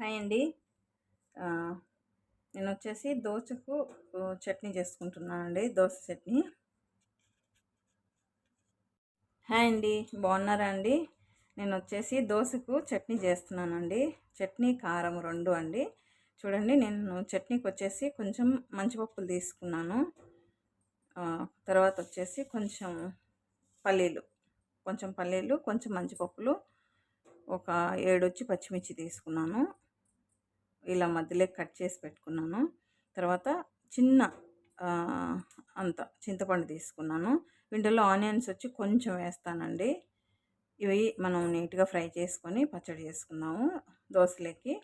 Hi అండి. నేను వచ్చేసి దోశకు చట్నీ చేసుకుంటున్నాను అండి దోశ చట్నీ. హాయ్ అండి బాగున్నారా అండి? నేను వచ్చేసి దోశకు చట్నీ చేస్తున్నానండి. చట్నీ కారం రెండు అండి. చూడండి నేను చట్నీకి వచ్చేసి కొంచెం మంచిపప్పులు తీసుకున్నాను. తర్వాత వచ్చేసి కొంచెం పల్లీలు కొంచెం పల్లీలు కొంచెం మంచిపప్పులు ఒక ఏడొచ్చి పచ్చిమిర్చి తీసుకున్నాను. ఇలా మధ్యలో కట్ చేసి పెట్టుకున్నాను. తర్వాత చిన్న అంత చింతపండు తీసుకున్నాను. వీటిలో ఆనియన్స్ వచ్చి కొంచెం వేస్తానండి. ఇవి మనం నీట్గా ఫ్రై చేసుకొని పచ్చడి చేసుకుందాము దోశలేకి.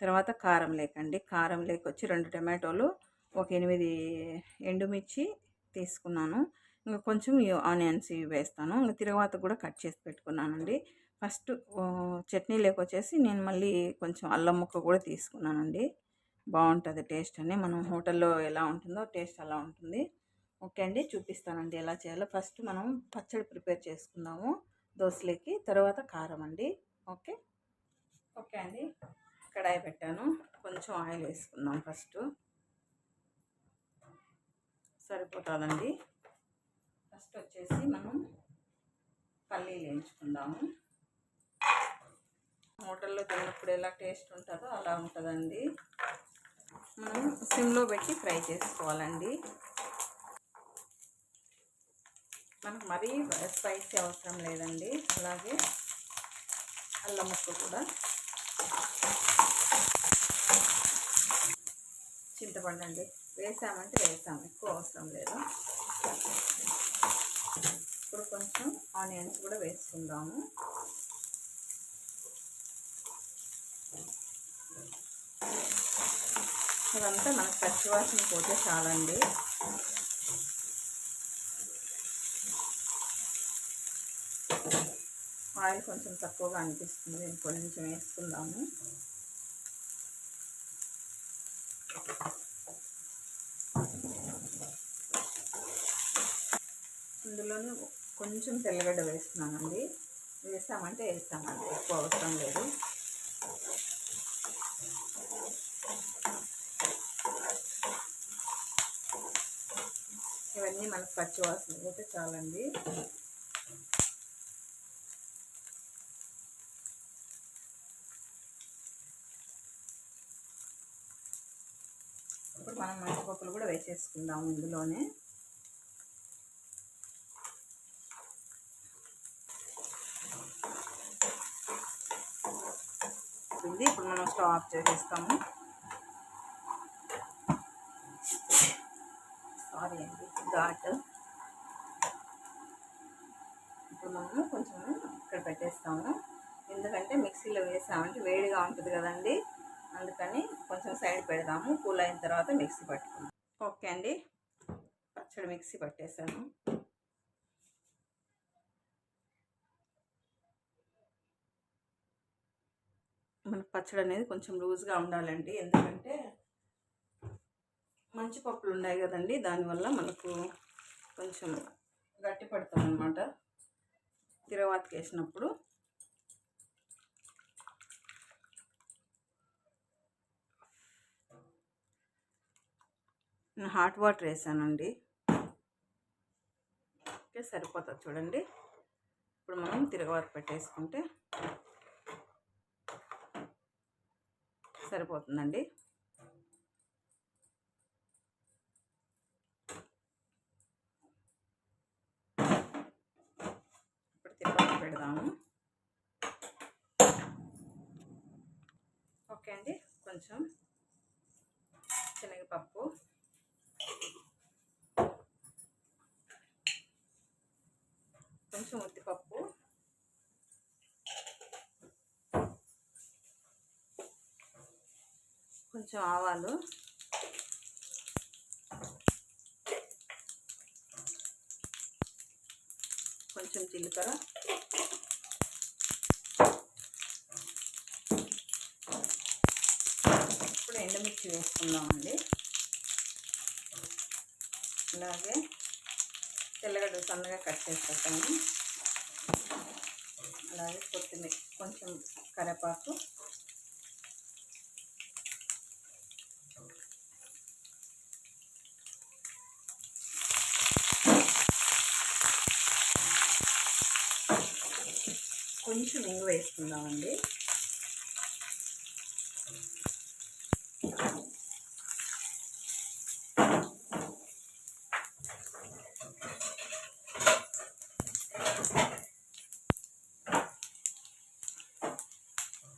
తర్వాత కారం లేకండి. కారం లేక వచ్చి రెండు టమాటోలు ఒక ఎనిమిది ఎండుమిర్చి తీసుకున్నాను. ఇంకా కొంచెం ఆనియన్స్ ఇవి వేస్తాను. ఇంకా తిరగవాత కూడా కట్ చేసి పెట్టుకున్నానండి. ఫస్ట్ చట్నీ వచ్చేసి నేను మళ్ళీ కొంచెం అల్లం ముక్క కూడా తీసుకున్నానండి. బాగుంటుంది టేస్ట్ అని. మనం హోటల్లో ఎలా ఉంటుందో టేస్ట్ అలా ఉంటుంది. ఓకే అండి చూపిస్తానండి ఎలా చేయాలో. ఫస్ట్ మనం పచ్చడి ప్రిపేర్ చేసుకుందాము దోశలకి తర్వాత కారం అండి. ఓకే? ఓకే అండి కడాయి పెట్టాను. కొంచెం ఆయిల్ వేసుకుందాం ఫస్ట్. సరిపోతుందండి. ఫస్ట్ వచ్చేసి మనం పల్లీలు వేయించుకుందాము. హోటల్లో తిన్నప్పుడు ఎలా టేస్ట్ ఉంటుందో అలా ఉంటుందండి. మనం సిమ్లో పెట్టి ఫ్రై చేసుకోవాలండి. మనకు మరీ స్పైసీ అవసరం లేదండి. అలాగే అల్లం ముక్క కూడా. చింతపండు అండి. వేసామంటే వేసాము ఎక్కువ అవసరం లేదు. ఇప్పుడు కొంచెం ఆనియన్స్ కూడా వేసుకుందాము. ఇదంతా మనకు పచ్చివాసన పోతే చాలండి. ఆయిల్ కొంచెం తక్కువగా అనిపిస్తుంది. నేను కొంచెం వేసుకుందాము. ఇందులోనే కొంచెం తెల్లగడ్డ వేస్తున్నానండి. వేసామంటే వేస్తామండి. ఎక్కువ అవసరం లేదు ఇవన్నీ మనకు పచ్చివాసన పోతే చాలండి. ఇప్పుడు మనం మంచిపప్పులు కూడా వేసేసుకుందాము ఇందులోనే. ఇప్పుడు మనం స్టవ్ ఆఫ్ చేసేస్తాము. సారీ అండి ఘాట్ ఇప్పుడు మనము కొంచెం ఇక్కడ పెట్టేస్తాము. ఎందుకంటే మిక్సీలో వేసామంటే వేడిగా ఉంటుంది కదండి. అందుకని కొంచెం సైడ్ పెడదాము. కూల్ అయిన తర్వాత మిక్సీ పట్టుకుందాం. ఓకే అండి. పచ్చడి మిక్సీ పట్టేసాను. మన పచ్చడి అనేది కొంచెం లూజ్గా ఉండాలండి. ఎందుకంటే మంచి పప్పులు ఉన్నాయి కదండి. దానివల్ల మనకు కొంచెం గట్టి పడుతుంది అనమాట తిరగవాతకి వేసినప్పుడు నేను హాట్ వాటర్ వేసానండి. ఓకే సరిపోతుంది చూడండి. ఇప్పుడు మనం తిరగవాత పెట్టేసుకుంటే సరిపోతుందండి. పెడదాము. ఓకే అండి కొంచెం శనగపప్పు. కొంచెం ఉద్దిపప్పు. కొంచెం ఆవాలు. జీలకర్ర. ఇప్పుడు ఎండుమిర్చి వేసుకుందామండి. అలాగే తెల్లగడ్డ సన్నగా కట్ చేసి అలాగే కొత్తిమీర కొంచెం కరివేపాకు. కొంచెం వేసుకుందామండి.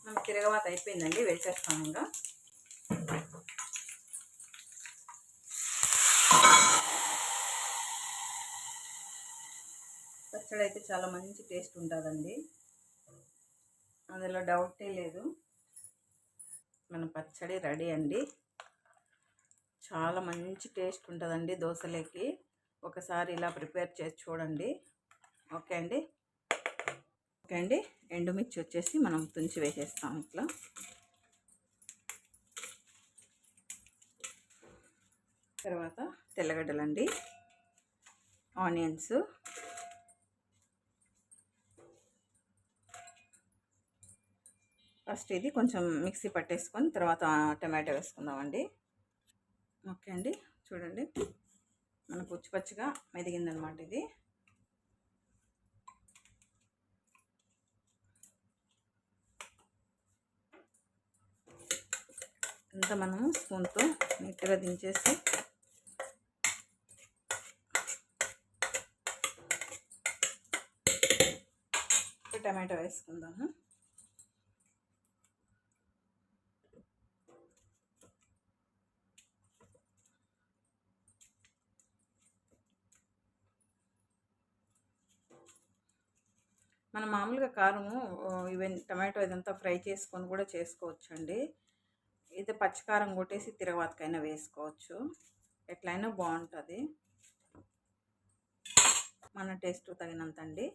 మనకి తిరగవాత అయిపోయిందండి వేసేస్తాము ఇంకా. పచ్చడి అయితే చాలా మంచి టేస్ట్ ఉంటుందండి. అందులో డౌటే లేదు. మన పచ్చడి రెడీ అండి. చాలా మంచి టేస్ట్ ఉంటుందండి దోశలేకి. ఒకసారి ఇలా ప్రిపేర్ చేసి చూడండి. ఓకే అండి. ఓకే అండి. ఎండుమిర్చి వచ్చేసి మనం తుంచి వేసేస్తాం ఇట్లా. తర్వాత తెల్లగడ్డలండి. ఆనియన్స్. ఫస్ట్ ఇది కొంచెం మిక్సీ పట్టేసుకొని తర్వాత టమాటో వేసుకుందామండి. ఓకే అండి చూడండి. మనకు పచ్చిపచ్చిగా మెదిగిందనమాట ఇది. ఇంత మనము స్పూన్తో నీట్గా దించేసి టమాటో వేసుకుందాము. మనం మామూలుగా కారము ఈవెన్ టమాటో ఇదంతా ఫ్రై చేసుకొని కూడా చేసుకోవచ్చండి. ఇది పచ్చికారం కొట్టేసి తిరగవాతకైనా వేసుకోవచ్చు. ఎట్లయినా బాగుంటుంది. మన టేస్ట్ తగినంత అండి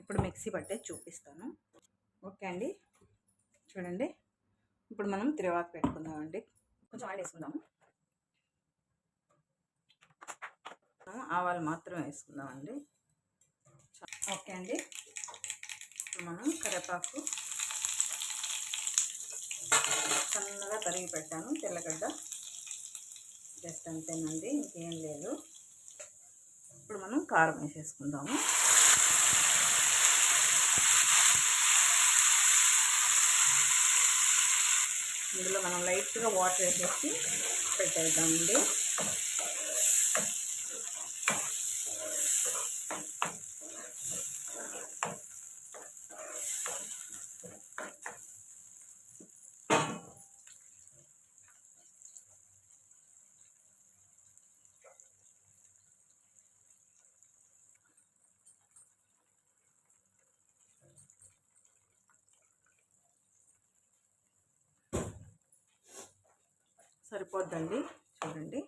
ఇప్పుడు మిక్సీ పట్టే చూపిస్తాను. ఓకే అండి. చూడండి. ఇప్పుడు మనం తిరగవాత పెట్టుకుందామండి. కొంచెం ఆయిల్ వేసుకుందాము ఆవాలు మాత్రం వేసుకుందామండి. ఓకే అండి. మనం కరేపాకు సన్నగా తరిగి పెట్టాను తెల్లగడ్డ. జస్ట్ అంతేనండి ఇంకేం లేదు. ఇప్పుడు మనం కారం వేసేసుకుందాము. ఇందులో మనం లైట్గా వాటర్ వేసేసి పెట్టేద్దామండి. సరిపోద్దండి. చూడండి.